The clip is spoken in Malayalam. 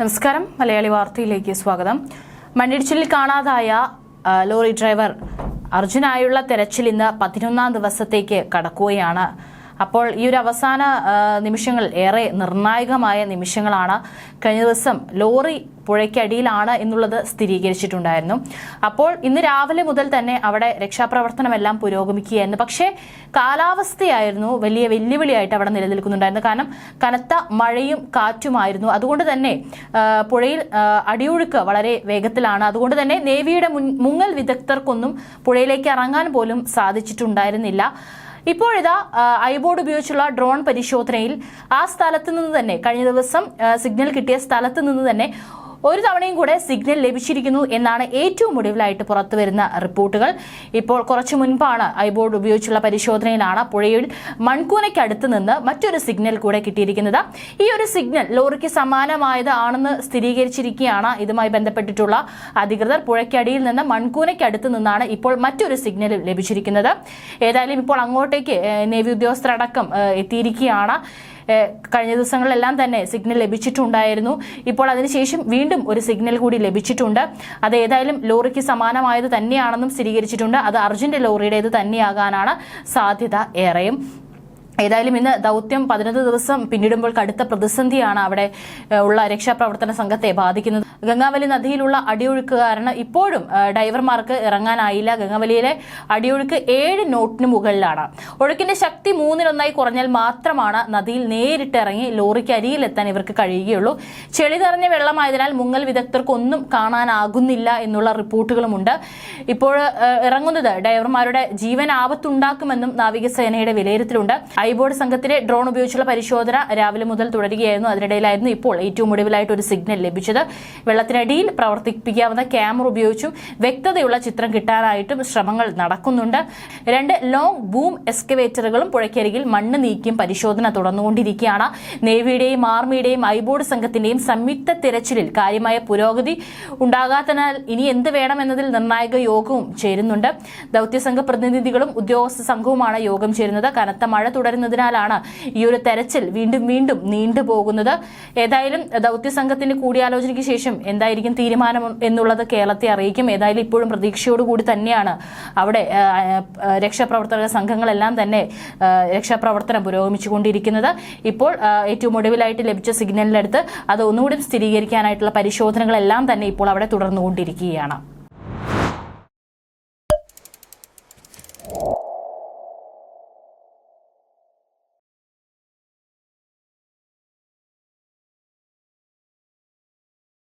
നമസ്കാരം. മലയാളി വാർത്തയിലേക്ക് സ്വാഗതം. മണ്ണിടിച്ചിലിൽ കാണാതായ ലോറി ഡ്രൈവർ അർജുനായുള്ള തെരച്ചിൽ ഇന്ന് പതിനൊന്നാം ദിവസത്തേക്ക് കടക്കുകയാണ്. അപ്പോൾ ഈ ഒരു അവസാന നിമിഷങ്ങൾ ഏറെ നിർണായകമായ നിമിഷങ്ങളാണ്. കഴിഞ്ഞ ദിവസം ലോറി പുഴയ്ക്കടിയിലാണ് എന്നുള്ളത് സ്ഥിരീകരിച്ചിട്ടുണ്ടായിരുന്നു. അപ്പോൾ ഇന്ന് രാവിലെ മുതൽ തന്നെ അവിടെ രക്ഷാപ്രവർത്തനമെല്ലാം പുരോഗമിക്കുകയായിരുന്നു. പക്ഷേ കാലാവസ്ഥയായിരുന്നു വലിയ വെല്ലുവിളിയായിട്ട് അവിടെ നിലനിൽക്കുന്നുണ്ടായിരുന്നു കാരണം കനത്ത മഴയും കാറ്റുമായിരുന്നു. അതുകൊണ്ട് തന്നെ പുഴയിൽ അടിയൊഴുക്ക് വളരെ വേഗത്തിലാണ്. അതുകൊണ്ട് തന്നെ നേവിയുടെ മുങ്ങൽ വിദഗ്ധർക്കൊന്നും പുഴയിലേക്ക് ഇറങ്ങാൻ പോലും സാധിച്ചിട്ടുണ്ടായിരുന്നില്ല. ഇപ്പോഴിതാ ഐബോർഡ് ഉപയോഗിച്ചുള്ള ഡ്രോൺ പരിശോധനയിൽ ആ സ്ഥലത്ത് നിന്ന് തന്നെ കഴിഞ്ഞ ദിവസം സിഗ്നൽ കിട്ടിയ സ്ഥലത്ത് നിന്ന് തന്നെ ഒരു തവണയും കൂടെ സിഗ്നൽ ലഭിച്ചിരിക്കുന്നു എന്നാണ് ഏറ്റവും ഒടുവിലായിട്ട് പുറത്തു വരുന്ന റിപ്പോർട്ടുകൾ. ഇപ്പോൾ കുറച്ചു മുൻപാണ് ഐബോർഡ് ഉപയോഗിച്ചുള്ള പരിശോധനയിലാണ് പുഴയിൽ മൺകൂനയ്ക്കടുത്ത് നിന്ന് മറ്റൊരു സിഗ്നൽ കൂടെ കിട്ടിയിരിക്കുന്നത്. ഈ ഒരു സിഗ്നൽ ലോറിക്ക് സമാനമായത് ആണെന്ന് സ്ഥിരീകരിച്ചിരിക്കുകയാണ്. ഇതുമായി ബന്ധപ്പെട്ടിട്ടുള്ള അധികൃതർ പുഴയ്ക്കടിയിൽ നിന്ന് മൺകൂനയ്ക്കടുത്ത് നിന്നാണ് ഇപ്പോൾ മറ്റൊരു സിഗ്നൽ ലഭിച്ചിരിക്കുന്നത്. ഏതായാലും ഇപ്പോൾ അങ്ങോട്ടേക്ക് നേവി ഉദ്യോഗസ്ഥരടക്കം എത്തിയിരിക്കുകയാണ്. കഴിഞ്ഞ ദിവസങ്ങളിലെല്ലാം തന്നെ സിഗ്നൽ ലഭിച്ചിട്ടുണ്ടായിരുന്നു. ഇപ്പോൾ അതിനുശേഷം വീണ്ടും ഒരു സിഗ്നൽ കൂടി ലഭിച്ചിട്ടുണ്ട്. അത് ഏതായാലും ലോറിക്ക് സമാനമായത് തന്നെയാണെന്നും സ്ഥിരീകരിച്ചിട്ടുണ്ട്. അത് അർജുന്റെ ലോറിയുടേത് തന്നെയാകാനാണ് സാധ്യത ഏറെയും. ഏതായാലും ഇന്ന് ദൗത്യം പതിനൊന്ന് ദിവസം പിന്നിടുമ്പോൾ കടുത്ത പ്രതിസന്ധിയാണ് അവിടെ ഉള്ള രക്ഷാപ്രവർത്തന സംഘത്തെ ബാധിക്കുന്നത്. ഗംഗാവലി നദിയിലുള്ള അടിയൊഴുക്ക് കാരണം ഇപ്പോഴും ഡൈവർമാർക്ക് ഇറങ്ങാനായില്ല. ഗംഗാവലിയിലെ അടിയൊഴുക്ക് ഏഴ് നോട്ടിന് മുകളിലാണ്. ഒഴുക്കിന്റെ ശക്തി മൂന്നിലൊന്നായി കുറഞ്ഞാൽ മാത്രമാണ് നദിയിൽ നേരിട്ട് ഇറങ്ങി ലോറിക്ക് അരിയിലെത്താൻ ഇവർക്ക് കഴിയുകയുള്ളൂ. ചെളി നിറഞ്ഞ വെള്ളമായതിനാൽ മുങ്ങൽ വിദഗ്ധർക്ക് ഒന്നും കാണാനാകുന്നില്ല എന്നുള്ള റിപ്പോർട്ടുകളുമുണ്ട്. ഇപ്പോൾ ഇറങ്ങുന്നത് ഡൈവർമാരുടെ ജീവൻ ആപത്തുണ്ടാക്കുമെന്നും നാവികസേനയുടെ വിലയിരുത്തലുണ്ട്. ഐബോർഡ് സംഘത്തിലെ ഡ്രോൺ ഉപയോഗിച്ചുള്ള പരിശോധന രാവിലെ മുതൽ തുടരുകയായിരുന്നു. അതിനിടയിലായിരുന്നു ഇപ്പോൾ ഏറ്റവും ഒടുവിലായിട്ട് ഒരു സിഗ്നൽ ലഭിച്ചത്. വെള്ളത്തിനടിയിൽ പ്രവർത്തിപ്പിക്കാവുന്ന ക്യാമറ ഉപയോഗിച്ചും വ്യക്തതയുള്ള ചിത്രം കിട്ടാനായിട്ടും ശ്രമങ്ങൾ നടക്കുന്നുണ്ട്. രണ്ട് ലോങ് ബൂം എക്സ്കവേറ്ററുകളും പുഴയ്ക്കരികിൽ മണ്ണ് നീക്കിയും പരിശോധന തുടർന്നുകൊണ്ടിരിക്കുകയാണ്. നേവിയുടെയും ആർമിയുടെയും ഐബോർഡ് സംഘത്തിന്റെയും സംയുക്ത തിരച്ചിലിൽ കാര്യമായ പുരോഗതി ഉണ്ടാകാത്തതിനാൽ ഇനി എന്ത് വേണമെന്നതിൽ നിർണായക യോഗവും ചേരുന്നുണ്ട്. ദൗത്യസംഘ പ്രതിനിധികളും ഉദ്യോഗസ്ഥ സംഘവുമാണ് യോഗം ചേരുന്നത്. കനത്ത മഴ തുടരുന്നതിനാലാണ് ഈ ഒരു തെരച്ചിൽ വീണ്ടും വീണ്ടും നീണ്ടുപോകുന്നത് ഏതായാലും ദൗത്യ സംഘത്തിന്റെ കൂടിയാലോചനയ്ക്ക് ശേഷം എന്തായിരിക്കും തീരുമാനം എന്നുള്ളത് കേരളത്തെ അറിയിക്കും. ഏതായാലും ഇപ്പോഴും പ്രതീക്ഷയോടുകൂടി തന്നെയാണ് അവിടെ രക്ഷാപ്രവർത്തക സംഘങ്ങളെല്ലാം തന്നെ രക്ഷാപ്രവർത്തനം പുരോഗമിച്ചുകൊണ്ടിരിക്കുന്നത്. ഇപ്പോൾ ഏറ്റവും ഒടുവിലായിട്ട് ലഭിച്ച സിഗ്നലിനടുത്ത് അത് ഒന്നുകൂടി സ്ഥിരീകരിക്കാനായിട്ടുള്ള പരിശോധനകളെല്ലാം തന്നെ ഇപ്പോൾ അവിടെ തുടർന്നുകൊണ്ടിരിക്കുകയാണ്.